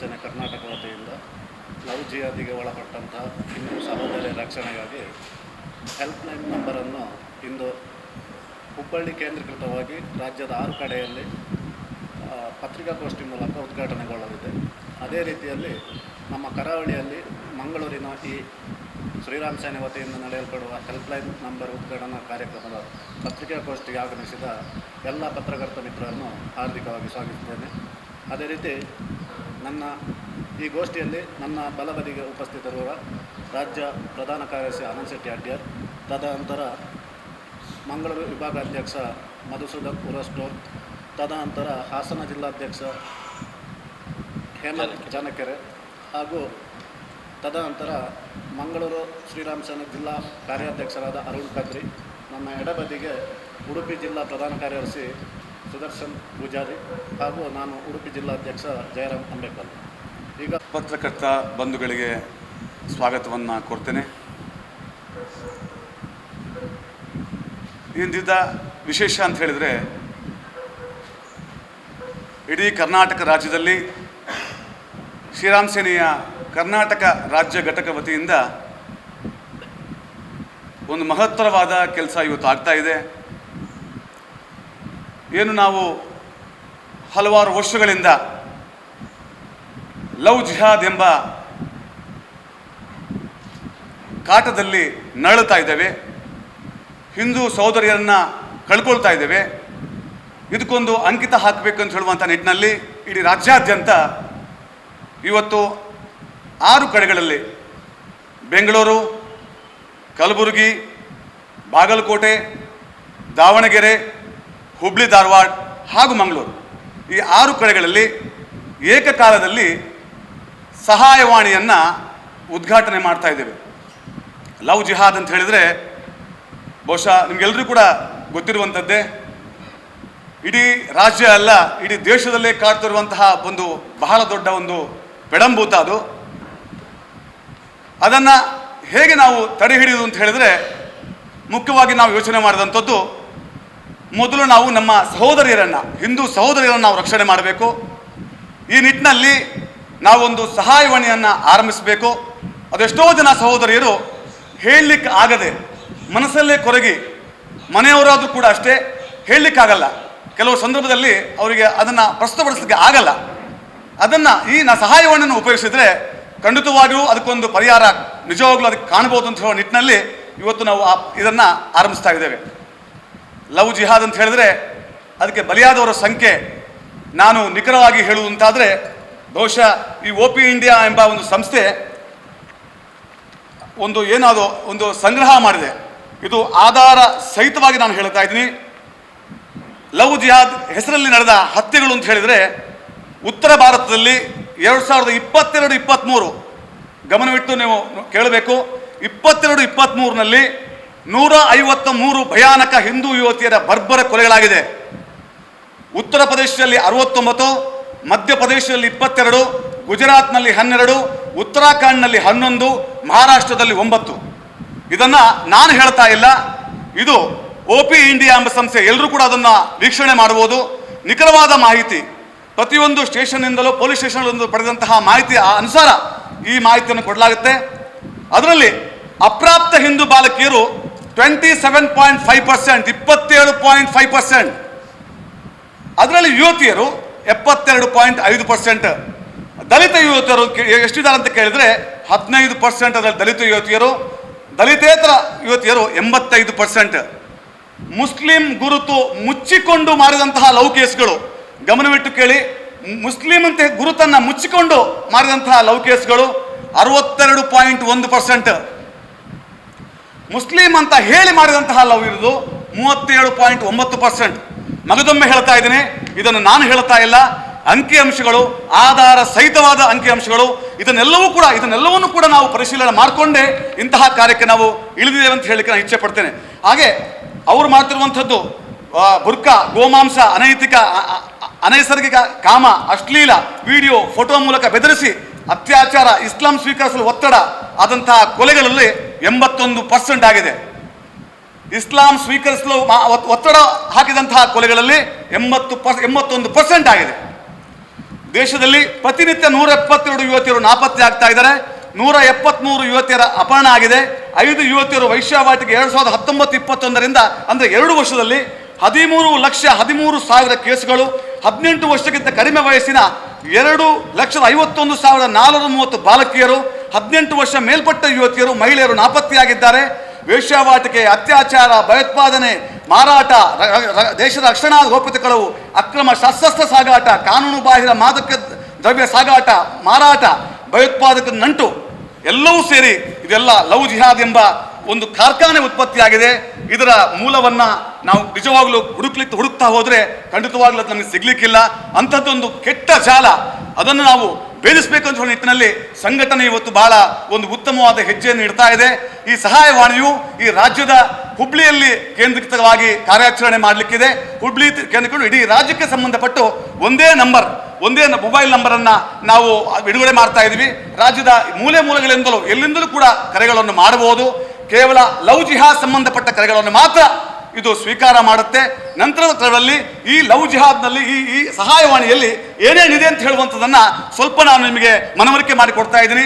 ಸೇನೆ ಕರ್ನಾಟಕ ವತಿಯಿಂದ ಲವ್ ಜಿಯಾದಿಗೆ ಒಳಪಟ್ಟಂತಹ ಹಿಂದೂ ಸಹೋದರಿಯ ರಕ್ಷಣೆಗಾಗಿ ಹೆಲ್ಪ್ಲೈನ್ ನಂಬರನ್ನು ಇಂದು ಹುಬ್ಬಳ್ಳಿ ಕೇಂದ್ರೀಕೃತವಾಗಿ ರಾಜ್ಯದ ಆರು ಕಡೆಯಲ್ಲಿ ಪತ್ರಿಕಾಗೋಷ್ಠಿ ಮೂಲಕ ಉದ್ಘಾಟನೆಗೊಳ್ಳಲಿದೆ. ಅದೇ ರೀತಿಯಲ್ಲಿ ನಮ್ಮ ಕರಾವಳಿಯಲ್ಲಿ ಮಂಗಳೂರಿನ ಈ ಶ್ರೀರಾಮ್ ಸೇನೆ ವತಿಯಿಂದ ನಡೆಯಲ್ಪಡುವ ಹೆಲ್ಪ್ಲೈನ್ ನಂಬರ್ ಉದ್ಘಾಟನಾ ಕಾರ್ಯಕ್ರಮದ ಪತ್ರಿಕಾಗೋಷ್ಠಿಗೆ ಆಗಮಿಸಿದ ಎಲ್ಲ ಪತ್ರಕರ್ತ ಮಿತ್ರರನ್ನು ಹಾರ್ದಿಕವಾಗಿ ಸ್ವಾಗತಿಸುತ್ತೇನೆ ಅದೇ ರೀತಿ ನನ್ನ ಈ ಗೋಷ್ಠಿಯಲ್ಲಿ ನನ್ನ ಬಲಬದಿಗೆ ಉಪಸ್ಥಿತರಿರುವ ರಾಜ್ಯ ಪ್ರಧಾನ ಕಾರ್ಯದರ್ಶಿ ಆನಂದ್ ಶೆಟ್ಟಿ ಅಡ್ಯಾರ್, ತದನಂತರ ಮಂಗಳೂರು ವಿಭಾಗಾಧ್ಯಕ್ಷ ಮಧುಸೂದನ್ ಉರಸ್ಟೋರ್ ತದನಂತರ ಹಾಸನ ಜಿಲ್ಲಾಧ್ಯಕ್ಷ ಹೇಮಂತ್ ಜಾನಕೆರೆ ಹಾಗೂ ತದನಂತರ ಮಂಗಳೂರು ಶ್ರೀರಾಮ್ ಸೇನೆ ಜಿಲ್ಲಾ ಕಾರ್ಯಾಧ್ಯಕ್ಷರಾದ ಅರುಣ್ ಕದ್ರಿ ನಮ್ಮ ಎಡಬದಿಗೆ ಉಡುಪಿ ಜಿಲ್ಲಾ ಪ್ರಧಾನ ಕಾರ್ಯದರ್ಶಿ ಸುದರ್ಶನ್ ಪೂಜಾರಿ ಹಾಗೂ ನಾನು ಉಡುಪಿ ಜಿಲ್ಲಾಧ್ಯಕ್ಷ ಜಯರಾಮ್ ಅಂಬೇಕಲ್ ಈಗ ಪತ್ರಕರ್ತ ಬಂಧುಗಳಿಗೆ ಸ್ವಾಗತವನ್ನು ಕೊಡ್ತೇನೆ. ಇಂದಿದ್ದ ವಿಶೇಷ ಅಂತ ಹೇಳಿದರೆ, ಇಡೀ ಕರ್ನಾಟಕ ರಾಜ್ಯದಲ್ಲಿ ಶ್ರೀರಾಮ್ ಸೇನೆಯ ಕರ್ನಾಟಕ ರಾಜ್ಯ ಘಟಕ ವತಿಯಿಂದ ಒಂದು ಮಹತ್ತರವಾದ ಕೆಲಸ ಇವತ್ತು ಆಗ್ತಾ ಇದೆ. ಏನು ನಾವು ಹಲವಾರು ವರ್ಷಗಳಿಂದ ಲವ್ ಜಿಹಾದ್ ಎಂಬ ಕಾಟದಲ್ಲಿ ನರಳುತ್ತಾ ಇದ್ದೇವೆ. ಹಿಂದೂ ಸಹೋದರಿಯರನ್ನ ಕಳ್ಕೊಳ್ತಾ ಇದ್ದೇವೆ. ಇದಕ್ಕೊಂದು ಅಂಕಿತ ಹಾಕಬೇಕು ಅಂತ ಹೇಳುವಂಥ ನಿಟ್ಟಿನಲ್ಲಿ ಇಡೀ ರಾಜ್ಯಾದ್ಯಂತ ಇವತ್ತು ಆರು ಕಡೆಗಳಲ್ಲಿ ಬೆಂಗಳೂರು, ಕಲಬುರಗಿ, ಬಾಗಲಕೋಟೆ, ದಾವಣಗೆರೆ ಹುಬ್ಳಿ, ಧಾರವಾಡ ಹಾಗೂ ಮಂಗಳೂರು ಈ ಆರು ಕಡೆಗಳಲ್ಲಿ ಏಕಕಾಲದಲ್ಲಿ ಸಹಾಯವಾಣಿಯನ್ನು ಉದ್ಘಾಟನೆ ಮಾಡ್ತಾ ಇದ್ದೇವೆ. ಲವ್ ಜಿಹಾದ್ ಅಂತ ಹೇಳಿದರೆ ಬಹುಶಃ ನಿಮಗೆಲ್ಲರೂ ಕೂಡ ಗೊತ್ತಿರುವಂಥದ್ದೇ. ಇಡೀ ರಾಜ್ಯ ಅಲ್ಲ, ಇಡೀ ದೇಶದಲ್ಲೇ ಕಾಡ್ತಿರುವಂತಹ ಒಂದು ಬಹಳ ದೊಡ್ಡ ಒಂದು ಬೆಡಂಬೂತ ಅದು. ಅದನ್ನು ಹೇಗೆ ನಾವು ತಡೆ ಅಂತ ಹೇಳಿದರೆ ಮುಖ್ಯವಾಗಿ ನಾವು ಯೋಚನೆ ಮಾಡಿದಂಥದ್ದು ಮೊದಲು ನಾವು ನಮ್ಮ ಸಹೋದರಿಯರನ್ನು, ಹಿಂದೂ ಸಹೋದರಿಯರನ್ನು ನಾವು ರಕ್ಷಣೆ ಮಾಡಬೇಕು. ಈ ನಿಟ್ಟಿನಲ್ಲಿ ನಾವೊಂದು ಸಹಾಯವಾಣಿಯನ್ನು ಆರಂಭಿಸಬೇಕು. ಅದೆಷ್ಟೋ ಜನ ಸಹೋದರಿಯರು ಹೇಳಲಿಕ್ಕೆ ಆಗದೆ, ಮನಸ್ಸಲ್ಲೇ ಕೊರಗಿ, ಮನೆಯವರಾದರೂ ಕೂಡ ಅಷ್ಟೇ ಹೇಳಲಿಕ್ಕಾಗಲ್ಲ ಕೆಲವು ಸಂದರ್ಭದಲ್ಲಿ ಅವರಿಗೆ ಅದನ್ನು ಪ್ರಸ್ತುತಪಡಿಸಲಿಕ್ಕೆ ಆಗಲ್ಲ. ಅದನ್ನು ಈ ನಾ ಸಹಾಯವಾಣಿಯನ್ನು ಉಪಯೋಗಿಸಿದರೆ ಖಂಡಿತವಾಗಿಯೂ ಅದಕ್ಕೊಂದು ಪರಿಹಾರ ನಿಜವಾಗ್ಲೂ ಅದಕ್ಕೆ ಕಾಣಬಹುದು ಅಂತ ಹೇಳೋ ನಿಟ್ಟಿನಲ್ಲಿ ಇವತ್ತು ನಾವು ಇದನ್ನು ಆರಂಭಿಸ್ತಾ ಇದ್ದೇವೆ. ಲವ್ ಜಿಹಾದ್ ಅಂತ ಹೇಳಿದ್ರೆ ಅದಕ್ಕೆ ಬಲಿಯಾದವರ ಸಂಖ್ಯೆ ನಾನು ನಿಖರವಾಗಿ ಹೇಳುವುದಂತಾದರೆ ಬಹುಶಃ ಈ ಒ ಪಿ ಇಂಡಿಯಾ ಎಂಬ ಒಂದು ಸಂಸ್ಥೆ ಒಂದು ಏನಾದರೂ ಒಂದು ಸಂಗ್ರಹ ಮಾಡಿದೆ. ಇದು ಆಧಾರ ಸಹಿತವಾಗಿ ನಾನು ಹೇಳ್ತಾ ಇದ್ದೀನಿ. ಲವ್ ಜಿಹಾದ್ ಹೆಸರಲ್ಲಿ ನಡೆದ ಹತ್ಯೆಗಳು ಅಂತ ಹೇಳಿದರೆ ಉತ್ತರ ಭಾರತದಲ್ಲಿ ಎರಡು ಸಾವಿರದ ಇಪ್ಪತ್ತೆರಡು ಇಪ್ಪತ್ತ್ಮೂರು ಗಮನವಿಟ್ಟು ನೀವು ಕೇಳಬೇಕು. ಇಪ್ಪತ್ತೆರಡು ಇಪ್ಪತ್ತ್ಮೂರಿನಲ್ಲಿ ನೂರ ಐವತ್ತ ಮೂರು ಭಯಾನಕ ಹಿಂದೂ ಯುವತಿಯರ ಬರ್ಬರ ಕೊಲೆಗಳಾಗಿದೆ. ಉತ್ತರ ಪ್ರದೇಶದಲ್ಲಿ ಅರವತ್ತೊಂಬತ್ತು ಮಧ್ಯಪ್ರದೇಶದಲ್ಲಿ ಇಪ್ಪತ್ತೆರಡು, ಗುಜರಾತ್ನಲ್ಲಿ ಹನ್ನೆರಡು, ಉತ್ತರಾಖಂಡ್ನಲ್ಲಿ ಹನ್ನೊಂದು, ಮಹಾರಾಷ್ಟ್ರದಲ್ಲಿ ಒಂಬತ್ತು. ಇದನ್ನು ನಾನು ಹೇಳ್ತಾ ಇಲ್ಲ. ಇದು ಒ ಪಿ ಇಂಡಿಯಾ ಎಂಬ ಸಂಸ್ಥೆ ಎಲ್ಲರೂ ಕೂಡ ಅದನ್ನು ವೀಕ್ಷಣೆ ಮಾಡಬಹುದು ನಿಖರವಾದ ಮಾಹಿತಿ, ಪ್ರತಿಯೊಂದು ಸ್ಟೇಷನ್ನಿಂದಲೂ, ಪೊಲೀಸ್ ಸ್ಟೇಷನ್ಗಳಿಂದ ಪಡೆದಂತಹ ಮಾಹಿತಿಯ ಅನುಸಾರ ಈ ಮಾಹಿತಿಯನ್ನು ಕೊಡಲಾಗುತ್ತೆ. ಅದರಲ್ಲಿ ಅಪ್ರಾಪ್ತ ಹಿಂದೂ ಬಾಲಕಿಯರು twenty seven point five percent ಇಪ್ಪತ್ತೇಳು ಪಾಯಿಂಟ್ ಫೈವ್ ಪರ್ಸೆಂಟ್ ಅದರಲ್ಲಿ ಯುವತಿಯರು ಎಪ್ಪತ್ತೆರಡು ಪಾಯಿಂಟ್ ಐದು ಪರ್ಸೆಂಟ್ ದಲಿತ ಯುವತಿಯರು ಎಷ್ಟಿದ್ದಾರೆ ಅಂತ ಕೇಳಿದ್ರೆ ಹದಿನೈದು ಪರ್ಸೆಂಟ್ ಅದರಲ್ಲಿ ದಲಿತ ಯುವತಿಯರು, ದಲಿತೇತರ ಯುವತಿಯರು ಎಂಬತ್ತೈದು ಪರ್ಸೆಂಟ್ ಮುಸ್ಲಿಂ ಗುರುತು ಮುಚ್ಚಿಕೊಂಡು ಮಾಡಿದಂತಹ ಲವ್ ಕೇಸ್ಗಳು, ಗಮನವಿಟ್ಟು ಕೇಳಿ, ಮುಸ್ಲಿಂ ಅಂತ ಗುರುತನ್ನು ಮುಚ್ಚಿಕೊಂಡು ಮಾಡಿದಂತಹ ಲವ್ ಕೇಸ್ಗಳು ಅರವತ್ತೆರಡು ಪಾಯಿಂಟ್ ಒಂದು ಪರ್ಸೆಂಟ್ ಮುಸ್ಲಿಂ ಅಂತ ಹೇಳಿ ಮಾಡಿದಂತಹ ಲವ್ ಇರುವುದು ಮೂವತ್ತೇಳು ಪಾಯಿಂಟ್ ಒಂಬತ್ತು ಪರ್ಸೆಂಟ್. ಮಗದೊಮ್ಮೆ ಹೇಳ್ತಾ ಇದ್ದೀನಿ, ಇದನ್ನು ನಾನು ಹೇಳ್ತಾ ಇಲ್ಲ. ಅಂಕಿಅಂಶಗಳು ಆಧಾರ ಸಹಿತವಾದ ಅಂಕಿಅಂಶಗಳು ಇದನ್ನೆಲ್ಲವೂ ಕೂಡ, ಇದನ್ನೆಲ್ಲವನ್ನು ಕೂಡ ನಾವು ಪರಿಶೀಲನೆ ಮಾಡಿಕೊಂಡೇ ಇಂತಹ ಕಾರ್ಯಕ್ಕೆ ನಾವು ಇಳಿದಿದ್ದೇವೆ ಅಂತ ಹೇಳಿಕ್ಕೆ ನಾನು ಇಚ್ಛೆ ಪಡ್ತೇನೆ. ಹಾಗೆ, ಅವರು ಮಾಡ್ತಿರುವಂಥದ್ದು ಬುರ್ಕಾ ಗೋಮಾಂಸ, ಅನೈತಿಕ ಅನೈಸರ್ಗಿಕ ಕಾಮ, ಅಶ್ಲೀಲ, ವಿಡಿಯೋ, ಫೋಟೋ ಮೂಲಕ ಬೆದರಿಸಿ, ಅತ್ಯಾಚಾರ, ಇಸ್ಲಾಂ ಸ್ವೀಕರಿಸಲು ಒತ್ತಡ, ಆದಂತಹ ಕೊಲೆಗಳಲ್ಲಿ ಎಂಬತ್ತೊಂದು ಪರ್ಸೆಂಟ್ ಆಗಿದೆ. ಇಸ್ಲಾಂ ಸ್ವೀಕರಿಸಲು ಒತ್ತಡ ಹಾಕಿದಂತಹ ಕೊಲೆಗಳಲ್ಲಿ ಎಂಬತ್ತು ಪರ್ಸ್ ಎಂಬತ್ತೊಂದು ಪರ್ಸೆಂಟ್ ಆಗಿದೆ. ದೇಶದಲ್ಲಿ ಪ್ರತಿನಿತ್ಯ ನೂರ ಎಪ್ಪತ್ತೆರಡು ಯುವತಿಯರು ನಾಪತ್ತೆ ಆಗ್ತಾ ಇದ್ದಾರೆ. ನೂರ ಎಪ್ಪತ್ಮೂರು ಯುವತಿಯರ ಅಪಹರಣ ಆಗಿದೆ. ಐದು ಯುವತಿಯರು ವೈಶ್ಯಾವಾಟಿಗೆ ಎರಡು ಸಾವಿರದ ಹತ್ತೊಂಬತ್ತು ಇಪ್ಪತ್ತೊಂದರಿಂದ ಅಂದರೆ ಎರಡು ವರ್ಷದಲ್ಲಿ ಹದಿಮೂರು ಲಕ್ಷ ಹದಿಮೂರು ಸಾವಿರ ಕೇಸುಗಳು, ಹದಿನೆಂಟು ವರ್ಷಕ್ಕಿಂತ ಕಡಿಮೆ ವಯಸ್ಸಿನ ಎರಡು ಲಕ್ಷದ ಐವತ್ತೊಂದು ಸಾವಿರದ ನಾಲ್ನೂರ ಮೂವತ್ತು ಬಾಲಕಿಯರು ಹದಿನೆಂಟು ವರ್ಷ ಮೇಲ್ಪಟ್ಟ ಯುವತಿಯರು, ಮಹಿಳೆಯರು ನಾಪತ್ತೆಯಾಗಿದ್ದಾರೆ. ವೇಶ್ಯಾವಾಟಿಕೆ, ಅತ್ಯಾಚಾರ, ಭಯೋತ್ಪಾದನೆ, ಮಾರಾಟ ದೇಶದ ರಕ್ಷಣಾ ಗೋಪ್ಯತೆ ಕಳವು ಅಕ್ರಮ ಶಸ್ತ್ರಸ್ತ್ರ ಸಾಗಾಟ, ಕಾನೂನು ಬಾಹಿರ ಮಾದಕ ದ್ರವ್ಯ ಸಾಗಾಟ, ಮಾರಾಟ, ಭಯೋತ್ಪಾದಕ ನಂಟು ಎಲ್ಲವೂ ಸೇರಿ ಇದೆಲ್ಲ ಲವ್ ಜಿಹಾದ್ ಎಂಬ ಒಂದು ಕಾರ್ಖಾನೆ ಉತ್ಪತ್ತಿಯಾಗಿದೆ. ಇದರ ಮೂಲವನ್ನು ನಾವು ನಿಜವಾಗ್ಲೂ ಹುಡುಕ್ಲಿಕ್ಕೆ ಹುಡುಕ್ತಾ ಹೋದರೆ ಖಂಡಿತವಾಗ್ಲೂ ಅದು ನಮಗೆ ಸಿಗ್ಲಿಕ್ಕಿಲ್ಲ. ಅಂಥದ್ದೊಂದು ಕೆಟ್ಟ ಜಾಲ. ಅದನ್ನು ನಾವು ಭೇದಿಸಬೇಕು ಅಂತ ನಿಟ್ಟಿನಲ್ಲಿ ಸಂಘಟನೆ ಇವತ್ತು ಬಹಳ ಒಂದು ಉತ್ತಮವಾದ ಹೆಜ್ಜೆಯನ್ನು ಇಡ್ತಾ ಇದೆ. ಈ ಸಹಾಯವಾಣಿಯು ಈ ರಾಜ್ಯದ ಹುಬ್ಳಿಯಲ್ಲಿ ಕೇಂದ್ರೀಕೃತವಾಗಿ ಕಾರ್ಯಾಚರಣೆ ಮಾಡಲಿಕ್ಕಿದೆ. ಹುಬ್ಳಿ ಕೇಂದ್ರಗಳು ಇಡೀ ರಾಜ್ಯಕ್ಕೆ ಸಂಬಂಧಪಟ್ಟು ಒಂದೇ ನಂಬರ್, ಒಂದೇ ಮೊಬೈಲ್ ನಂಬರನ್ನ ನಾವು ಬಿಡುಗಡೆ ಮಾಡ್ತಾ ಇದೀವಿ. ರಾಜ್ಯದ ಮೂಲೆ ಮೂಲೆಗಳಿಂದಲೂ ಎಲ್ಲಿಂದಲೂ ಕೂಡ ಕರೆಗಳನ್ನು ಮಾಡಬಹುದು. ಕೇವಲ ಲವ್ ಜಿಹಾ ಸಂಬಂಧಪಟ್ಟ ಕರೆಗಳನ್ನು ಮಾತ್ರ ಇದು ಸ್ವೀಕಾರ ಮಾಡುತ್ತೆ. ನಂತರದ ಕ್ರಮದಲ್ಲಿ ಈ ಲವ್ ಜಿಹಾದ್ನಲ್ಲಿ ಈ ಈ ಸಹಾಯವಾಣಿಯಲ್ಲಿ ಏನೇನಿದೆ ಅಂತ ಹೇಳುವಂಥದ್ದನ್ನು ಸ್ವಲ್ಪ ನಾನು ನಿಮಗೆ ಮನವರಿಕೆ ಮಾಡಿಕೊಡ್ತಾ ಇದ್ದೀನಿ.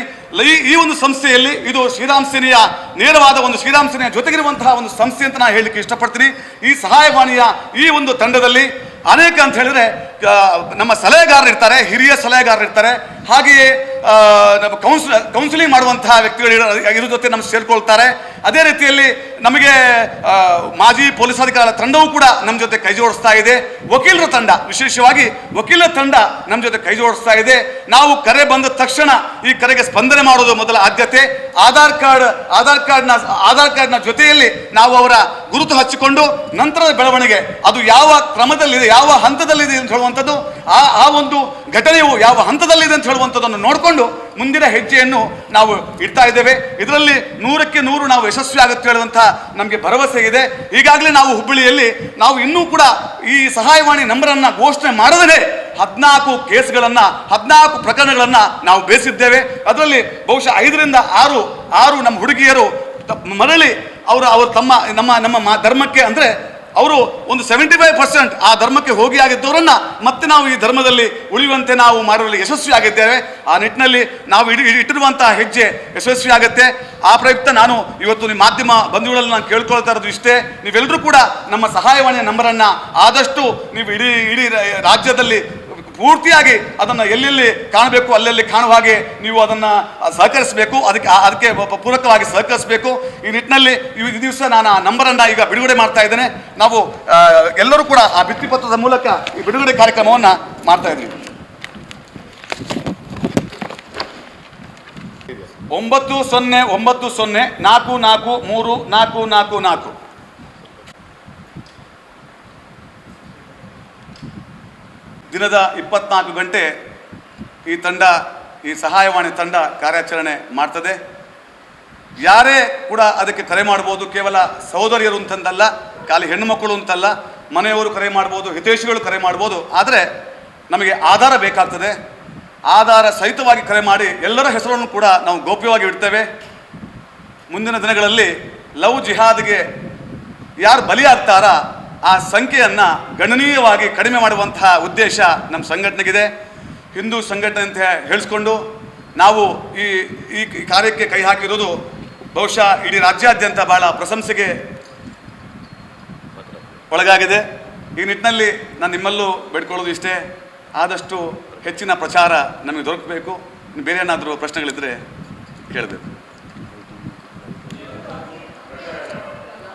ಈ ಈ ಒಂದು ಸಂಸ್ಥೆಯಲ್ಲಿ ಇದು ಶ್ರೀರಾಮ್ ಸೇನೆಯ ನೇರವಾದ ಒಂದು ಶ್ರೀರಾಮ್ ಸೇನೆಯ ಜೊತೆಗಿರುವಂತಹ ಒಂದು ಸಂಸ್ಥೆ ಅಂತ ನಾನು ಹೇಳಲಿಕ್ಕೆ ಇಷ್ಟಪಡ್ತೀನಿ. ಈ ಸಹಾಯವಾಣಿಯ ಈ ಒಂದು ತಂಡದಲ್ಲಿ ಅನೇಕ ಅಂತ ಹೇಳಿದ್ರೆ ನಮ್ಮ ಸಲಹೆಗಾರರು ಇರ್ತಾರೆ, ಹಿರಿಯ ಸಲಹೆಗಾರರು ಇರ್ತಾರೆ. ಹಾಗೆಯೇ ನಮ್ಮ ಕೌನ್ಸಿಲ್ ಕೌನ್ಸಿಲಿಂಗ್ ಮಾಡುವಂತಹ ವ್ಯಕ್ತಿಗಳು ಇರೋ- ಜೊತೆ ನಮ್ಮ ಸೇರ್ಕೊಳ್ತಾರೆ. ಅದೇ ರೀತಿಯಲ್ಲಿ ನಮಗೆ ಮಾಜಿ ಪೊಲೀಸ್ ಅಧಿಕಾರಿಗಳ ತಂಡವೂ ಕೂಡ ನಮ್ಮ ಜೊತೆ ಕೈ ಜೋಡಿಸ್ತಾ ಇದೆ. ವಕೀಲರ ತಂಡ, ವಿಶೇಷವಾಗಿ ವಕೀಲರ ತಂಡ ನಮ್ಮ ಜೊತೆ ಕೈ ಜೋಡಿಸ್ತಾ ಇದೆ. ನಾವು ಕರೆ ಬಂದ ತಕ್ಷಣ ಈ ಕರೆಗೆ ಸ್ಪಂದನೆ ಮಾಡೋದು ಮೊದಲ ಆದ್ಯತೆ. ಆಧಾರ್ ಕಾರ್ಡ್, ಆಧಾರ್ ಕಾರ್ಡ್ನ ಆಧಾರ್ ಕಾರ್ಡ್ನ ಜೊತೆಯಲ್ಲಿ ನಾವು ಅವರ ಗುರುತು ಹಚ್ಚಿಕೊಂಡು ನಂತರದ ಬೆಳವಣಿಗೆ, ಅದು ಯಾವ ಕ್ರಮದಲ್ಲಿದೆ, ಯಾವ ಹಂತದಲ್ಲಿದೆ ಅಂತ ಹೇಳುವಂಥದ್ದು, ಆ ಆ ಒಂದು ಘಟನೆಯು ಯಾವ ಹಂತದಲ್ಲಿದೆ ಅಂತ ಹೇಳುವಂಥದ್ದನ್ನು ನೋಡಿಕೊಂಡು ಮುಂದಿನ ಹೆಜ್ಜೆಯನ್ನು ನಾವು ಇಡ್ತಾ ಇದ್ದೇವೆ. ಇದರಲ್ಲಿ ನೂರಕ್ಕೆ ನೂರು ನಾವು ಯಶಸ್ವಿ ಆಗುತ್ತೆ ಹೇಳುವಂಥ ನಮಗೆ ಭರವಸೆ ಇದೆ. ಈಗಾಗಲೇ ನಾವು ಹುಬ್ಬಳ್ಳಿಯಲ್ಲಿ ನಾವು ಇನ್ನೂ ಕೂಡ ಈ ಸಹಾಯವಾಣಿ ನಂಬರನ್ನು ಘೋಷಣೆ ಮಾಡದೇ ಹದಿನಾಲ್ಕು ಕೇಸ್ಗಳನ್ನು, ಹದಿನಾಲ್ಕು ಪ್ರಕರಣಗಳನ್ನು ನಾವು ಬೇಯಿಸಿದ್ದೇವೆ ಅದರಲ್ಲಿ ಬಹುಶಃ ಐದರಿಂದ ಆರು ಆರು ನಮ್ಮ ಹುಡುಗಿಯರು ಮರಳಿ ಅವರು ಅವರು ತಮ್ಮ, ನಮ್ಮ ನಮ್ಮ ಮಾ- ಧರ್ಮಕ್ಕೆ ಅಂದರೆ ಅವರು ಒಂದು ಸೆವೆಂಟಿ ಫೈವ್ ಪರ್ಸೆಂಟ್ ಆ ಧರ್ಮಕ್ಕೆ ಹೋಗಿ ಆಗಿದ್ದವರನ್ನು ಮತ್ತೆ ನಾವು ಈ ಧರ್ಮದಲ್ಲಿ ಉಳಿಯುವಂತೆ ನಾವು ಮಾಡುವಲ್ಲಿ ಯಶಸ್ವಿ ಆಗಿದ್ದೇವೆ. ಆ ನಿಟ್ಟಿನಲ್ಲಿ ನಾವು ಇಡೀ, ಇಡಿ- ಇಟ್ಟಿರುವಂತಹ ಹೆಜ್ಜೆ ಯಶಸ್ವಿ ಆಗುತ್ತೆ. ಆ ಪ್ರಯುಕ್ತ ನಾನು ಇವತ್ತು ನಿಮ್ಮ ಮಾಧ್ಯಮ ಬಂಧುಗಳಲ್ಲಿ ನಾನು ಕೇಳ್ಕೊಳ್ತಾ ಇರೋದು ಇಷ್ಟೇ. ನೀವೆಲ್ಲರೂ ಕೂಡ ನಮ್ಮ ಸಹಾಯವಾಣಿಯ ನಂಬರನ್ನು ಆದಷ್ಟು ನೀವು ಇಡೀ ಇಡೀ ರಾಜ್ಯದಲ್ಲಿ ಪೂರ್ತಿಯಾಗಿ ಅದನ್ನು ಎಲ್ಲೆಲ್ಲಿ ಕಾಣಬೇಕು, ಅಲ್ಲೆಲ್ಲಿ ಕಾಣುವ ಹಾಗೆ ನೀವು ಅದನ್ನು ಸಹಕರಿಸಬೇಕು, ಅದಕ್ಕೆ ಅದಕ್ಕೆ ಪೂರಕವಾಗಿ ಸಹಕರಿಸಬೇಕು. ಈ ನಿಟ್ಟಿನಲ್ಲಿ ಈ ದಿವಸ ನಾನು ಆ ನಂಬರನ್ನು ಈಗ ಬಿಡುಗಡೆ ಮಾಡ್ತಾ ಇದ್ದೇನೆ. ನಾವು ಎಲ್ಲರೂ ಕೂಡ ಆ ಭಿತ್ತಿಪತ್ರದ ಮೂಲಕ ಈ ಬಿಡುಗಡೆ ಕಾರ್ಯಕ್ರಮವನ್ನು ಮಾಡ್ತಾ ಇದ್ದೀವಿ. ಒಂಬತ್ತು ಸೊನ್ನೆ ಒಂಬತ್ತು ಸೊನ್ನೆ, ನಾಲ್ಕು ನಾಲ್ಕು, ಮೂರು ನಾಲ್ಕು ನಾಲ್ಕು ನಾಲ್ಕು. ದಿನದ ಇಪ್ಪತ್ನಾಲ್ಕು ಗಂಟೆ ಈ ತಂಡ, ಈ ಸಹಾಯವಾಣಿ ತಂಡ ಕಾರ್ಯಾಚರಣೆ ಮಾಡ್ತದೆ. ಯಾರೇ ಕೂಡ ಅದಕ್ಕೆ ಕರೆ ಮಾಡ್ಬೋದು, ಕೇವಲ ಸಹೋದರಿಯರು ಅಂತಂದಲ್ಲ, ಖಾಲಿ ಹೆಣ್ಣುಮಕ್ಕಳು ಅಂತಲ್ಲ, ಮನೆಯವರು ಕರೆ ಮಾಡ್ಬೋದು, ಹಿತೈಷಿಗಳು ಕರೆ ಮಾಡ್ಬೋದು, ಆದರೆ ನಮಗೆ ಆಧಾರ ಬೇಕಾಗ್ತದೆ. ಆಧಾರ ಸಹಿತವಾಗಿ ಕರೆ ಮಾಡಿ ಎಲ್ಲರ ಹೆಸರನ್ನು ಕೂಡ ನಾವು ಗೌಪ್ಯವಾಗಿ ಇಡ್ತೇವೆ. ಮುಂದಿನ ದಿನಗಳಲ್ಲಿ ಲವ್ ಜಿಹಾದ್ಗೆ ಯಾರು ಬಲಿಯಾಗ್ತಾರ ಆ ಸಂಖ್ಯೆಯನ್ನು ಗಣನೀಯವಾಗಿ ಕಡಿಮೆ ಮಾಡುವಂತಹ ಉದ್ದೇಶ ನಮ್ಮ ಸಂಘಟನೆಗಿದೆ. ಹಿಂದೂ ಸಂಘಟನೆ ಅಂತ ಹೇಳಿಸ್ಕೊಂಡು ನಾವು ಈ ಈ ಕಾರ್ಯಕ್ಕೆ ಕೈ ಹಾಕಿರೋದು ಬಹುಶಃ ಇಡೀ ರಾಜ್ಯಾದ್ಯಂತ ಬಹಳ ಪ್ರಶಂಸೆಗೆ ಒಳಗಾಗಿದೆ. ಈ ನಿಟ್ಟಿನಲ್ಲಿ ನಾನು ನಿಮ್ಮಲ್ಲೂ ಬೇಡ್ಕೊಳ್ಳೋದು ಇಷ್ಟೇ. ಆದಷ್ಟು ಹೆಚ್ಚಿನ ಪ್ರಚಾರ ನಮಗೆ ದೊರಕಬೇಕು. ಬೇರೆ ಏನಾದರೂ ಪ್ರಶ್ನೆಗಳಿದ್ದರೆ ಕೇಳಬೇಕು.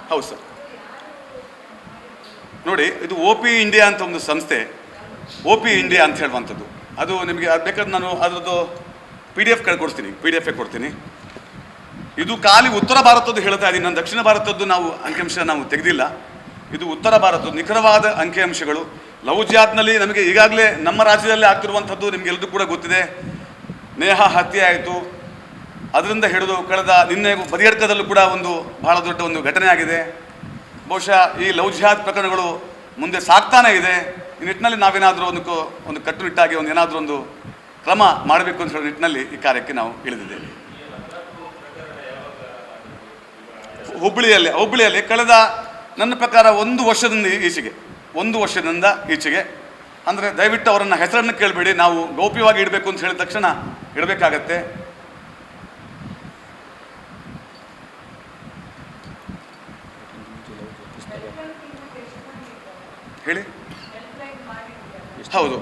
ಹೌದು ಸರ್. ನೋಡಿ, ಇದು ಓ ಪಿ ಇಂಡಿಯಾ ಅಂತ ಒಂದು ಸಂಸ್ಥೆ. ಒ ಪಿ ಇಂಡಿಯಾ ಅಂತ ಹೇಳುವಂಥದ್ದು. ಅದು ನಿಮಗೆ ಅದು ಬೇಕಾದ್ರೆ ನಾನು ಅದರದ್ದು ಪಿ ಡಿ ಎಫ್ ಕೊಡ್ತೀನಿ ಪಿ ಡಿ ಎಫ್ ಕೊಡ್ತೀನಿ. ಇದು ಖಾಲಿ ಉತ್ತರ ಭಾರತದ್ದು ಹೇಳ್ತಾ ಇದ್ದೀನಿ ನಾನು ದಕ್ಷಿಣ ಭಾರತದ್ದು ನಾವು ಅಂಕಿಅಂಶ ನಾವು ತೆಗೆದಿಲ್ಲ. ಇದು ಉತ್ತರ ಭಾರತದ ನಿಖರವಾದ ಅಂಕಿಅಂಶಗಳು. ಲವ್ ಜಾತ್ನಲ್ಲಿ ನಮಗೆ ಈಗಾಗಲೇ ನಮ್ಮ ರಾಜ್ಯದಲ್ಲೇ ಆಗ್ತಿರುವಂಥದ್ದು ನಿಮಗೆಲ್ಲರೂ ಕೂಡ ಗೊತ್ತಿದೆ. ನೇಹ ಹತ್ಯೆ ಆಯಿತು. ಅದರಿಂದ ಹಿಡಿದು ಕಳೆದ ನಿನ್ನೆ ಬದಿಯಡ್ಕದಲ್ಲೂ ಕೂಡ ಒಂದು ಬಹಳ ದೊಡ್ಡ ಒಂದು ಘಟನೆ ಆಗಿದೆ. ಬಹುಶಃ ಈ ಲವ್ ಜಿಹಾದ್ ಪ್ರಕರಣಗಳು ಮುಂದೆ ಸಾಗ್ತಾನೇ ಇದೆ. ಈ ನಿಟ್ಟಿನಲ್ಲಿ ನಾವೇನಾದರೂ ಒಂದು ಒಂದು ಕಟ್ಟುನಿಟ್ಟಾಗಿ ಒಂದು ಏನಾದರೂ ಒಂದು ಕ್ರಮ ಮಾಡಬೇಕು ಅಂತ ಹೇಳೋ ನಿಟ್ಟಿನಲ್ಲಿ ಈ ಕಾರ್ಯಕ್ಕೆ ನಾವು ಇಳಿದಿದ್ದೇವೆ. ಹುಬ್ಬಳ್ಳಿಯಲ್ಲಿ ಹುಬ್ಬಳ್ಳಿಯಲ್ಲಿ ಕಳೆದ ನನ್ನ ಪ್ರಕಾರ ಒಂದು ವರ್ಷದಿಂದ ಈಚೆಗೆ, ಒಂದು ವರ್ಷದಿಂದ ಈಚೆಗೆ. ಅಂದರೆ ದಯವಿಟ್ಟು ಅವರನ್ನು ಹೆಸರನ್ನು ಕೇಳಬೇಡಿ, ನಾವು ಗೌಪ್ಯವಾಗಿ ಇಡಬೇಕು ಅಂತ ಹೇಳಿದ ತಕ್ಷಣ ಇಡಬೇಕಾಗತ್ತೆ. ಹೇಳಿ. ಹೌದು.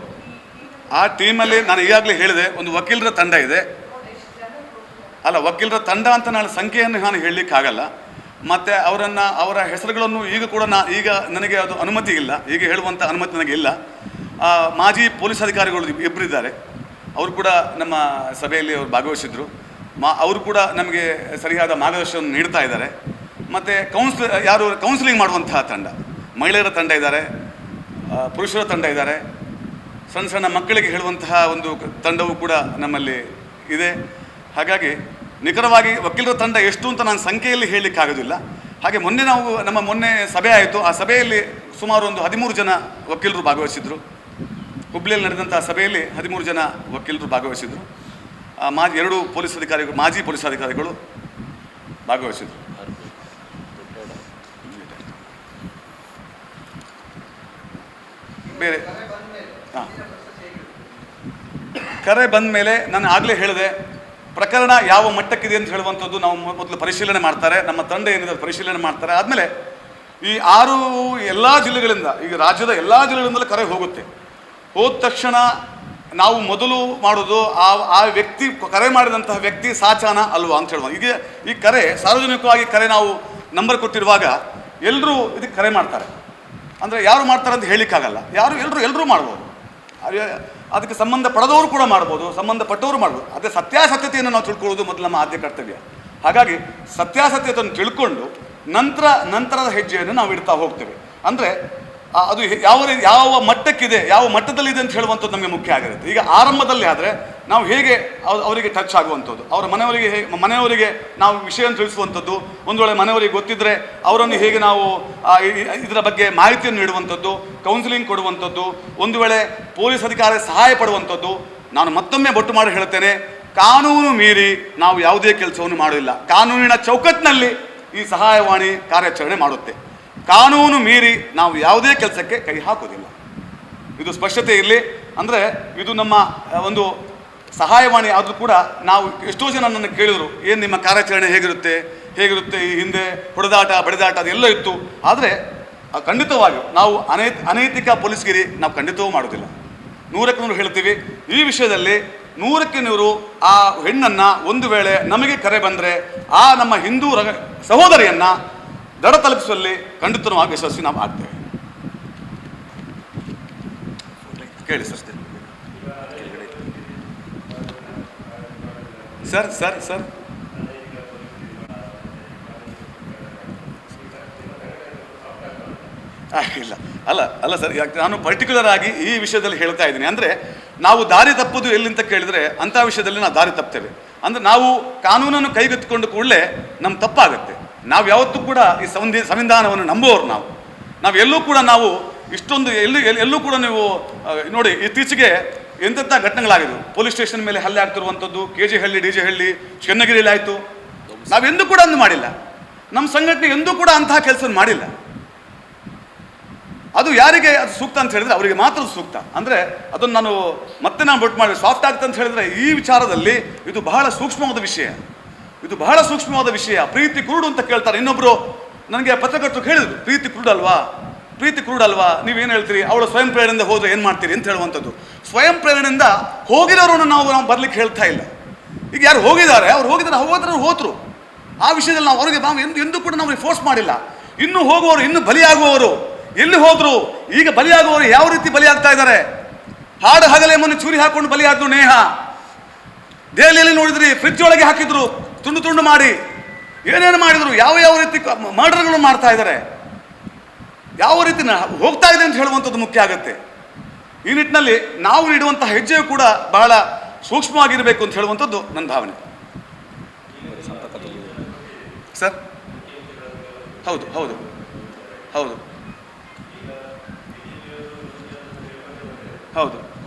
ಆ ಟೀಮಲ್ಲಿ ನಾನು ಈಗಾಗಲೇ ಹೇಳಿದೆ ಒಂದು ವಕೀಲರ ತಂಡ ಇದೆ. ಅಲ್ಲ ವಕೀಲರ ತಂಡ ಅಂತ ನಾನು ಸಂಖ್ಯೆಯನ್ನು ನಾನು ಹೇಳಲಿಕ್ಕಾಗಲ್ಲ ಮತ್ತು ಅವರನ್ನು ಅವರ ಹೆಸರುಗಳನ್ನು ಈಗ ಕೂಡ ನಾ ಈಗ ನನಗೆ ಅದು ಅನುಮತಿ ಇಲ್ಲ. ಈಗ ಹೇಳುವಂಥ ಅನುಮತಿ ನನಗೆ ಇಲ್ಲ. ಮಾಜಿ ಪೊಲೀಸ್ ಅಧಿಕಾರಿಗಳು ಇಬ್ಬರಿದ್ದಾರೆ ಅವರು ಕೂಡ ನಮ್ಮ ಸಭೆಯಲ್ಲಿ ಅವರು ಭಾಗವಹಿಸಿದ್ರು. ಮಾ ಅವರು ಕೂಡ ನಮಗೆ ಸರಿಯಾದ ಮಾರ್ಗದರ್ಶನ ನೀಡ್ತಾ ಇದ್ದಾರೆ. ಮತ್ತು ಕೌನ್ಸಿಲ್ ಯಾರು ಕೌನ್ಸಿಲಿಂಗ್ ಮಾಡುವಂತಹ ತಂಡ. ಮಹಿಳೆಯರ ತಂಡ ಇದ್ದಾರೆ. ಪುರುಷರ ತಂಡ ಇದ್ದಾರೆ. ಸಣ್ಣ ಸಣ್ಣ ಮಕ್ಕಳಿಗೆ ಹೇಳುವಂತಹ ಒಂದು ತಂಡವೂ ಕೂಡ ನಮ್ಮಲ್ಲಿ ಇದೆ. ಹಾಗಾಗಿ ನಿಖರವಾಗಿ ವಕೀಲರ ತಂಡ ಎಷ್ಟು ಅಂತ ನಾನು ಸಂಖ್ಯೆಯಲ್ಲಿ ಹೇಳಲಿಕ್ಕಾಗೋದಿಲ್ಲ. ಹಾಗೆ ಮೊನ್ನೆ ನಾವು ನಮ್ಮ ಮೊನ್ನೆ ಸಭೆ ಆಯಿತು. ಆ ಸಭೆಯಲ್ಲಿ ಸುಮಾರು ಒಂದು ಹದಿಮೂರು ಜನ ವಕೀಲರು ಭಾಗವಹಿಸಿದ್ರು. ಹುಬ್ಳಿಯಲ್ಲಿ ನಡೆದಂಥ ಸಭೆಯಲ್ಲಿ ಹದಿಮೂರು ಜನ ವಕೀಲರು ಭಾಗವಹಿಸಿದ್ರು. ಮಾಜಿ ಎರಡು ಪೊಲೀಸ್ ಅಧಿಕಾರಿಗಳು, ಮಾಜಿ ಪೊಲೀಸ್ ಅಧಿಕಾರಿಗಳು ಭಾಗವಹಿಸಿದ್ರು. ಬೇರೆ. ಹಾಂ. ಕರೆ ಬಂದ ಮೇಲೆ ನಾನು ಆಗಲೇ ಹೇಳಿದೆ, ಪ್ರಕರಣ ಯಾವ ಮಟ್ಟಕ್ಕಿದೆ ಅಂತ ಹೇಳುವಂಥದ್ದು ನಾವು ಮೊದಲು ಪರಿಶೀಲನೆ ಮಾಡ್ತಾರೆ, ನಮ್ಮ ತಂಡ ಏನಿದೆ ಪರಿಶೀಲನೆ ಮಾಡ್ತಾರೆ. ಆದಮೇಲೆ ಈ ಆರು ಎಲ್ಲ ಜಿಲ್ಲೆಗಳಿಂದ, ಈಗ ರಾಜ್ಯದ ಎಲ್ಲ ಜಿಲ್ಲೆಗಳಿಂದಲೂ ಕರೆ ಹೋಗುತ್ತೆ. ಹೋದ ತಕ್ಷಣ ನಾವು ಮೊದಲು ಮಾಡೋದು ಆ ಆ ವ್ಯಕ್ತಿ ಕರೆ ಮಾಡಿದಂತಹ ವ್ಯಕ್ತಿ ಸಾಚಾನ ಅಲ್ವಾ ಅಂತ ಹೇಳುವ. ಈಗ ಈ ಕರೆ ಸಾರ್ವಜನಿಕವಾಗಿ ಕರೆ ನಾವು ನಂಬರ್ ಕೊಟ್ಟಿರುವಾಗ ಎಲ್ಲರೂ ಇದಕ್ಕೆ ಕರೆ ಮಾಡ್ತಾರೆ. ಅಂದರೆ ಯಾರು ಮಾಡ್ತಾರೆ ಅಂತ ಹೇಳಿಕ್ಕಾಗಲ್ಲ. ಯಾರು ಎಲ್ಲರೂ ಎಲ್ಲರೂ ಮಾಡ್ಬೋದು. ಅದೇ- ಅದಕ್ಕೆ ಸಂಬಂಧ ಪಡೆದವರು ಕೂಡ ಮಾಡ್ಬೋದು ಸಂಬಂಧಪಟ್ಟವರು ಮಾಡ್ಬೋದು. ಅದೇ ಸತ್ಯಾಸತ್ಯತೆಯನ್ನು ನಾವು ತಿಳ್ಕೊಳ್ಳೋದು ಮೊದಲು ನಮ್ಮ ಆದ್ಯ ಕರ್ತವ್ಯ. ಹಾಗಾಗಿ ಸತ್ಯಾಸತ್ಯತೆಯನ್ನು ತಿಳ್ಕೊಂಡು ನಂತರ, ನಂತರದ ಹೆಜ್ಜೆಯನ್ನು ನಾವು ಇಡ್ತಾ ಹೋಗ್ತೇವೆ. ಅಂದರೆ ಅದು ಯಾವ ಯಾವ ಮಟ್ಟಕ್ಕಿದೆ, ಯಾವ ಮಟ್ಟದಲ್ಲಿದೆ ಅಂತ ಹೇಳುವಂಥದ್ದು ನಮಗೆ ಮುಖ್ಯ ಆಗಿರುತ್ತೆ. ಈಗ ಆರಂಭದಲ್ಲಿ ಆದರೆ ನಾವು ಹೇಗೆ ಅವ್- ಅವರಿಗೆ ಟಚ್ ಆಗುವಂಥದ್ದು? ಅವರ ಮನೆಯವರಿಗೆ ಮನೆಯವರಿಗೆ ನಾವು ವಿಷಯ ತಿಳಿಸುವಂಥದ್ದು, ಒಂದು ವೇಳೆ ಮನೆಯವರಿಗೆ ಗೊತ್ತಿದ್ದರೆ ಅವರನ್ನು ಹೇಗೆ ನಾವು ಇದರ ಬಗ್ಗೆ ಮಾಹಿತಿಯನ್ನು ನೀಡುವಂಥದ್ದು ಕೌನ್ಸಿಲಿಂಗ್ ಕೊಡುವಂಥದ್ದು, ಒಂದು ವೇಳೆ ಪೊಲೀಸ್ ಅಧಿಕಾರಿ ಸಹಾಯ ಪಡುವಂಥದ್ದು, ನಾನು ಮತ್ತೊಮ್ಮೆ ಬೊಟ್ಟು ಮಾಡಿ ಹೇಳ್ತೇನೆ ಕಾನೂನು ಮೀರಿ ನಾವು ಯಾವುದೇ ಕೆಲಸವನ್ನು ಮಾಡಲಿಲ್ಲ ಕಾನೂನಿನ ಚೌಕಟ್ಟಿನಲ್ಲಿ ಈ ಸಹಾಯವಾಣಿ ಕಾರ್ಯಾಚರಣೆ ಮಾಡುತ್ತೆ. ಕಾನೂನು ಮೀರಿ ನಾವು ಯಾವುದೇ ಕೆಲಸಕ್ಕೆ ಕೈ ಹಾಕೋದಿಲ್ಲ ಇದು ಸ್ಪಷ್ಟತೆ ಇರಲಿ. ಅಂದರೆ ಇದು ನಮ್ಮ ಒಂದು ಸಹಾಯವಾಣಿ ಆದರೂ ಕೂಡ ನಾವು ಎಷ್ಟೋ ಜನ ನನ್ನನ್ನು ಕೇಳಿದರು ಏನು ನಿಮ್ಮ ಕಾರ್ಯಾಚರಣೆ ಹೇಗಿರುತ್ತೆ? ಹೇಗಿರುತ್ತೆ ಈ ಹಿಂದೆ ಹೊಡೆದಾಟ ಬಡಿದಾಟ ಅದೆಲ್ಲ ಇತ್ತು. ಆದರೆ ಆ, ಖಂಡಿತವಾಗಿ ನಾವು ಅನೈ ಅನೈತಿಕ ಪೊಲೀಸ್ಗಿರಿ ನಾವು ಖಂಡಿತವೂ ಮಾಡೋದಿಲ್ಲ. ನೂರಕ್ಕೆ ನೂರು ಹೇಳ್ತೀವಿ ಈ ವಿಷಯದಲ್ಲಿ ನೂರಕ್ಕೆ ನೂರು ಆ ಹೆಣ್ಣನ್ನು ಒಂದು ವೇಳೆ ನಮಗೆ ಕರೆ ಬಂದರೆ ಆ ನಮ್ಮ ಹಿಂದೂ ರಗ ಸಹೋದರಿಯನ್ನು ದಡ ತಲುಪಿಸುವಲ್ಲಿ ಖಂಡಿತವಾಗಿ ಯಶಸ್ವಿ ನಾವು ಆಗ್ತೇವೆ. ಕೇಳಿ ಸರ್ ಸರ್ ಸರ್ ಸರ್. ಇಲ್ಲ. ಅಲ್ಲ ಅಲ್ಲ ಸರ್ ನಾನು ಪರ್ಟಿಕ್ಯುಲರ್ ಆಗಿ ಈ ವಿಷಯದಲ್ಲಿ ಹೇಳ್ತಾ ಇದ್ದೀನಿ. ಅಂದರೆ ನಾವು ದಾರಿ ತಪ್ಪುದು ಎಲ್ಲಿಂತ ಕೇಳಿದರೆ ಅಂಥ ವಿಷಯದಲ್ಲಿ ನಾವು ದಾರಿ ತಪ್ತೇವೆ. ಅಂದರೆ ನಾವು ಕಾನೂನನ್ನು ಕೈಗೆತ್ತಿಕೊಂಡು ಕೂಡಲೇ ನಮ್ಮ ತಪ್ಪಾಗುತ್ತೆ. ನಾವು ಯಾವತ್ತೂ ಕೂಡ ಈ ಸಂಧಿ, ಸಂವಿಧಾನವನ್ನು ನಂಬುವವರು ನಾವು. ನಾವು ಎಲ್ಲೂ ಕೂಡ ನಾವು ಇಷ್ಟೊಂದು, ಎಲ್ಲಿ- ಎಲ್ಲೂ ಕೂಡ ನೀವು ನೋಡಿ, ಇತ್ತೀಚೆಗೆ ಎಂತೆಂಥ ಘಟನೆಗಳಾಗಿದ್ವು? ಪೊಲೀಸ್ ಸ್ಟೇಷನ್ ಮೇಲೆ ಹಲ್ಲೆ ಆಗ್ತಿರುವಂಥದ್ದು, K G Halli, D J Halli ಚನ್ನಗಿರಿಯಲ್ಲಿ ಆಯಿತು ನಾವೆಂದೂ ಕೂಡ ಅಂದು ಮಾಡಿಲ್ಲ. ನಮ್ಮ ಸಂಘಟನೆ ಎಂದೂ ಕೂಡ ಅಂತಹ ಕೆಲಸ ಮಾಡಿಲ್ಲ. ಅದು ಯಾರಿಗೆ ಅದು ಸೂಕ್ತ ಅಂತ ಹೇಳಿದ್ರೆ ಅವರಿಗೆ ಮಾತ್ರ ಸೂಕ್ತ. ಅಂದರೆ ಅದನ್ನು ನಾನು ಮತ್ತೆ ನಾನು ಬೊಟ್ ಮಾಡಿ ಸಾಫ್ಟ್ ಆಗುತ್ತೆ ಅಂತ ಹೇಳಿದ್ರೆ ಈ ವಿಚಾರದಲ್ಲಿ ಇದು ಬಹಳ ಸೂಕ್ಷ್ಮವಾದ ವಿಷಯ. ಇದು ಬಹಳ ಸೂಕ್ಷ್ಮವಾದ ವಿಷಯ. ಪ್ರೀತಿ ಕುರುಡು ಅಂತ ಕೇಳ್ತಾರೆ. ಇನ್ನೊಬ್ಬರು ನನಗೆ ಪತ್ರಕರ್ತರು ಹೇಳಿದ್ರು, ಪ್ರೀತಿ ಕುರುಡಲ್ವಾ? ಪ್ರೀತಿ ಕುರುಡಲ್ವಾ ನೀವೇನು ಹೇಳ್ತೀರಿ? ಅವಳು ಸ್ವಯಂ ಪ್ರೇರಣೆಯಿಂದ ಹೋದ್ರೆ ಏನು ಮಾಡ್ತೀರಿ ಅಂತ ಹೇಳುವಂಥದ್ದು. ಸ್ವಯಂ ಪ್ರೇರಣೆಯಿಂದ ಹೋಗಿರೋರನ್ನು ನಾವು ನಾವು ಬರಲಿಕ್ಕೆ ಹೇಳ್ತಾ ಇಲ್ಲ. ಈಗ ಯಾರು ಹೋಗಿದ್ದಾರೆ, ಅವ್ರು ಹೋಗಿದ್ದಾರೆ ಹೋಗೋದ್ರೆ ಹೋದ್ರು ಆ ವಿಷಯದಲ್ಲಿ ನಾವು ಅವರಿಗೆ ನಾವು ಎಂದು, ಎಂದೂ ಕೂಡ ನಾವು ಫೋರ್ಸ್ ಮಾಡಿಲ್ಲ. ಇನ್ನು ಹೋಗುವವರು, ಇನ್ನು ಬಲಿಯಾಗುವವರು. ಎಲ್ಲಿ ಹೋದರು? ಈಗ ಬಲಿಯಾಗುವವರು ಯಾವ ರೀತಿ ಬಲಿಯಾಗ್ತಾ ಇದ್ದಾರೆ? ಹಾಡು ಹಗಲೇ ಮೊನ್ನೆ ಚೂರಿ ಹಾಕೊಂಡು ಬಲಿಯಾದ್ರು ನೇಹ. ದೆಹಲಿಯಲ್ಲಿ ನೋಡಿದ್ರಿ ಫ್ರಿಜ್ ಒಳಗೆ ಹಾಕಿದ್ರು, ತುಂಡು ತುಂಡು ಮಾಡಿ. ಏನೇನು ಮಾಡಿದ್ರು, ಯಾವ ಯಾವ ರೀತಿ ಮರ್ಡರ್ಗಳು ಮಾಡ್ತಾ ಇದ್ದಾರೆ. ಯಾವ ರೀತಿ ಹೋಗ್ತಾ ಇದೆ ಅಂತ ಹೇಳುವಂಥದ್ದು ಮುಖ್ಯ ಆಗುತ್ತೆ. ಈ ನಿಟ್ಟಿನಲ್ಲಿ ನಾವು ನೀಡುವಂತಹ ಹೆಜ್ಜೆಯು ಕೂಡ ಬಹಳ ಸೂಕ್ಷ್ಮವಾಗಿರಬೇಕು ಅಂತ ಹೇಳುವಂಥದ್ದು ನನ್ನ ಭಾವನೆ. ಸರ್? ಹೌದು ಹೌದು ಹೌದು. ಹೌದು.